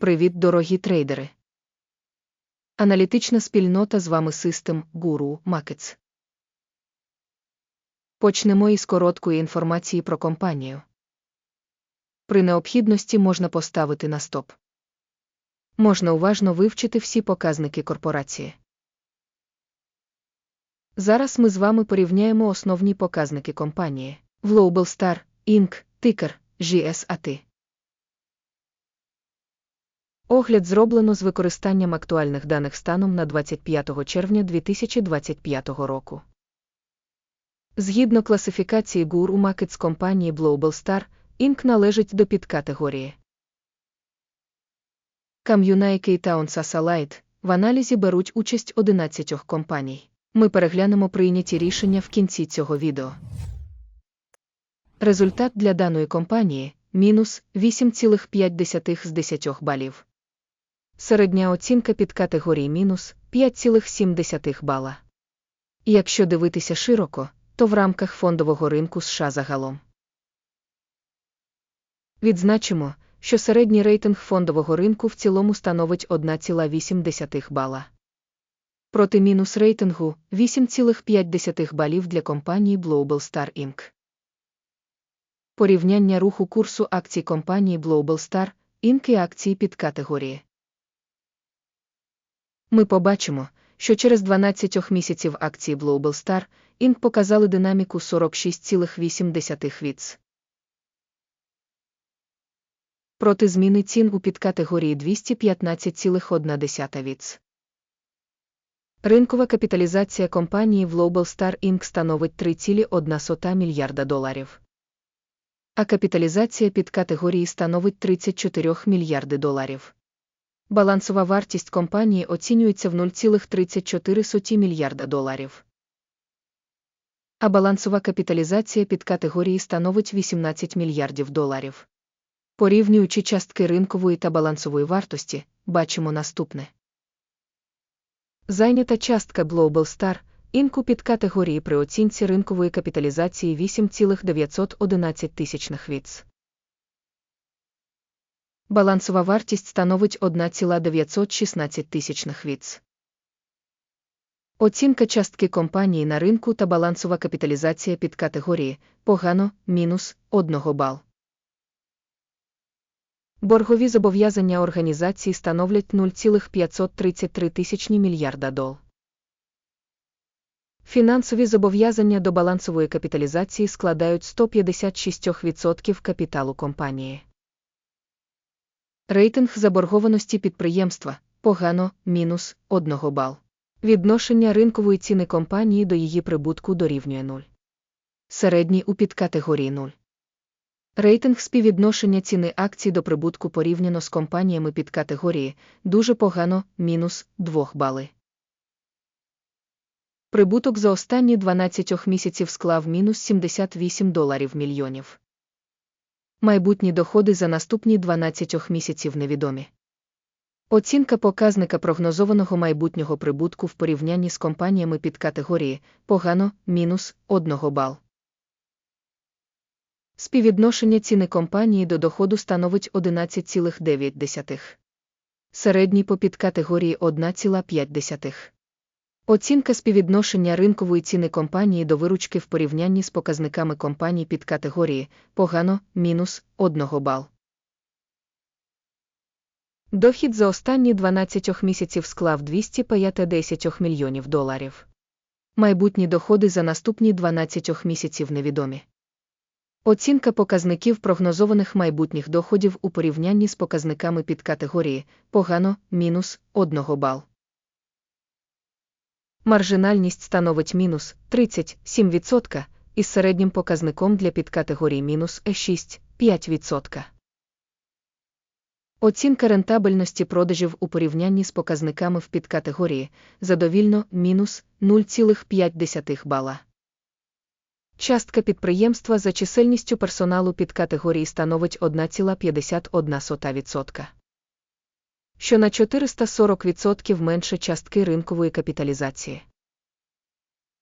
Привіт, дорогі трейдери! Аналітична спільнота з вами System Guru Markets. Почнемо із короткої інформації про компанію. При необхідності можна поставити на стоп. Можна уважно вивчити всі показники корпорації. Зараз ми з вами порівняємо основні показники компанії Global Star, Inc., тикер, GSAT. Огляд зроблено з використанням актуальних даних станом на 25 червня 2025 року. Згідно класифікації Guru Markets компанії Global Star, Inc. належить до підкатегорії. Кам'юнайки та Onsasa в аналізі беруть участь 11 компаній. Ми переглянемо прийняті рішення в кінці цього відео. Результат для даної компанії мінус 8,5 з 10 балів. Середня оцінка під категорії мінус 5,7 бала. Якщо дивитися широко, то в рамках фондового ринку США загалом. Відзначимо, що середній рейтинг фондового ринку в цілому становить 1,8 бала. Проти мінус рейтингу 8,5 балів для компанії Global Star Inc. Порівняння руху курсу акцій компанії Global Star Inc. і акції під категорії. Ми побачимо, що через 12 місяців акції Global Star Inc. показали динаміку 46,8 віц. Проти зміни цін у підкатегорії 215,1 віц. Ринкова капіталізація компанії Global Star Inc. становить 3,1 мільярда доларів. А капіталізація під категорії становить 34 мільярди доларів. Балансова вартість компанії оцінюється в 0,34 мільярда доларів. А балансова капіталізація під категорії становить 18 мільярдів доларів. Порівнюючи частки ринкової та балансової вартості, бачимо наступне. Зайнята частка Global Star Inc. під категорії при оцінці ринкової капіталізації 8,911 тисячних віц. Балансова вартість становить 1,916 тисячних віц. Оцінка частки компанії на ринку та балансова капіталізація під категорії погано мінус 1 бал. Боргові зобов'язання організації становлять 0,533 тисячні мільярда дол. Фінансові зобов'язання до балансової капіталізації складають 156% капіталу компанії. Рейтинг заборгованості підприємства погано мінус 1 бал. Відношення ринкової ціни компанії до її прибутку дорівнює 0. Середній у підкатегорії 0. Рейтинг співвідношення ціни акцій до прибутку порівняно з компаніями під категорії дуже погано мінус 2 бали. Прибуток за останні 12 місяців склав мінус 78 доларів мільйонів. Майбутні доходи за наступні 12 місяців невідомі. Оцінка показника прогнозованого майбутнього прибутку в порівнянні з компаніями під категорії погано мінус 1 бал. Співвідношення ціни компанії до доходу становить 11,9. Середній по підкатегорії 1,5. Оцінка співвідношення ринкової ціни компанії до виручки в порівнянні з показниками компаній під категорії погано мінус 1 бал. Дохід за останні 12 місяців склав 250 мільйонів доларів. Майбутні доходи за наступні 12 місяців невідомі. Оцінка показників прогнозованих майбутніх доходів у порівнянні з показниками під категорії погано мінус 1 бал. Маржинальність становить мінус 37% із середнім показником для підкатегорії мінус 6-5%. Оцінка рентабельності продажів у порівнянні з показниками в підкатегорії задовільно мінус 0,5 бала. Частка підприємства за чисельністю персоналу під категорії становить 1,51%, що на 440% менше частки ринкової капіталізації.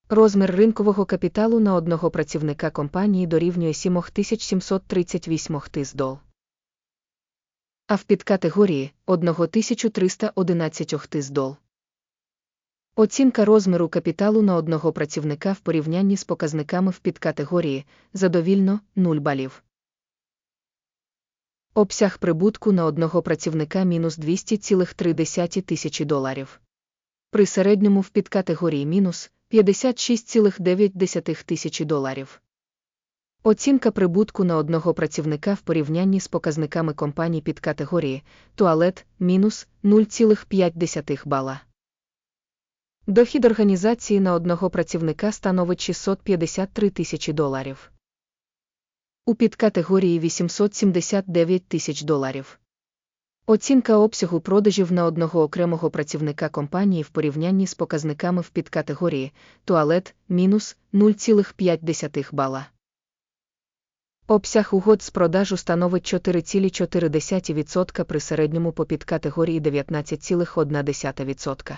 Розмір ринкового капіталу на одного працівника компанії дорівнює 7738 тис дол. а в підкатегорії 1311 тис дол. Оцінка розміру капіталу на одного працівника в порівнянні з показниками в підкатегорії задовільно 0 балів. Обсяг прибутку на одного працівника мінус 200,3 тисячі доларів. При середньому в підкатегорії мінус 56,9 тисячі доларів. Оцінка прибутку на одного працівника в порівнянні з показниками компаній підкатегорії туалет мінус 0,5 бала. Дохід організації на одного працівника становить 653 тисячі доларів. У підкатегорії 879 тисяч доларів. Оцінка обсягу продажів на одного окремого працівника компанії в порівнянні з показниками в підкатегорії туалет мінус 0,5 бала. Обсяг угод з продажу становить 4,4% при середньому по підкатегорії 19,1%.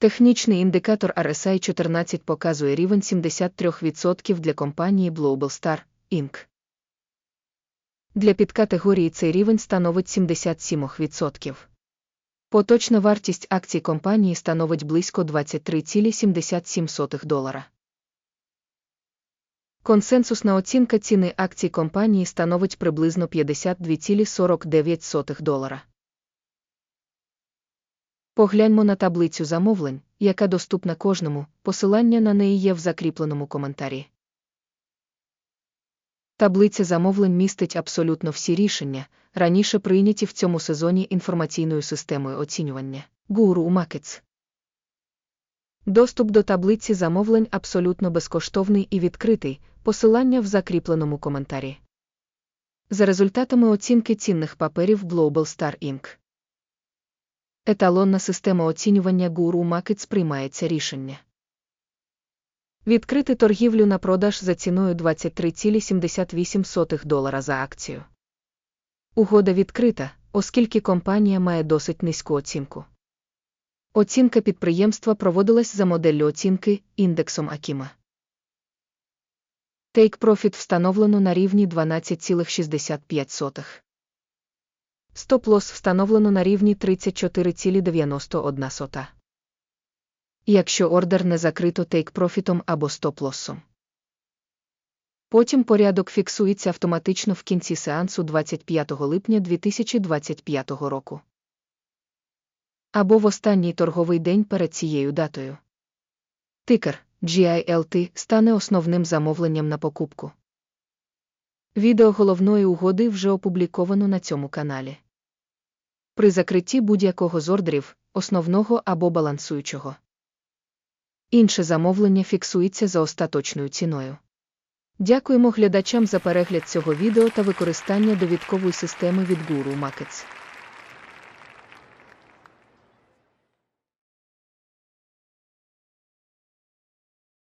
Технічний індикатор RSI 14 показує рівень 73% для компанії Global Star, Inc. Для підкатегорії цей рівень становить 77%. Поточна вартість акцій компанії становить близько 23,77 долара. Консенсусна оцінка ціни акцій компанії становить приблизно 52,49 долара. Погляньмо на таблицю замовлень, яка доступна кожному, посилання на неї є в закріпленому коментарі. Таблиця замовлень містить абсолютно всі рішення, раніше прийняті в цьому сезоні інформаційною системою оцінювання Guru Markets. Доступ до таблиці замовлень абсолютно безкоштовний і відкритий, посилання в закріпленому коментарі. За результатами оцінки цінних паперів Global Star Inc. Еталонна система оцінювання Guru Markets приймається рішення. Відкрити торгівлю на продаж за ціною 23,78 долара за акцію. Угода відкрита, оскільки компанія має досить низьку оцінку. Оцінка підприємства проводилась за моделлю оцінки індексом Акіма. Take Profit встановлено на рівні 12,65. Стоп-лосс встановлено на рівні 34,91. Якщо ордер не закрито тейк-профітом або стоп-лоссом. Потім порядок фіксується автоматично в кінці сеансу 25 липня 2025 року. Або в останній торговий день перед цією датою. Тикер GILT стане основним замовленням на покупку. Відео головної угоди вже опубліковано на цьому каналі. При закритті будь-якого з ордерів, основного або балансуючого. Інше замовлення фіксується за остаточною ціною. Дякуємо глядачам за перегляд цього відео та використання довідкової системи від Guru Markets.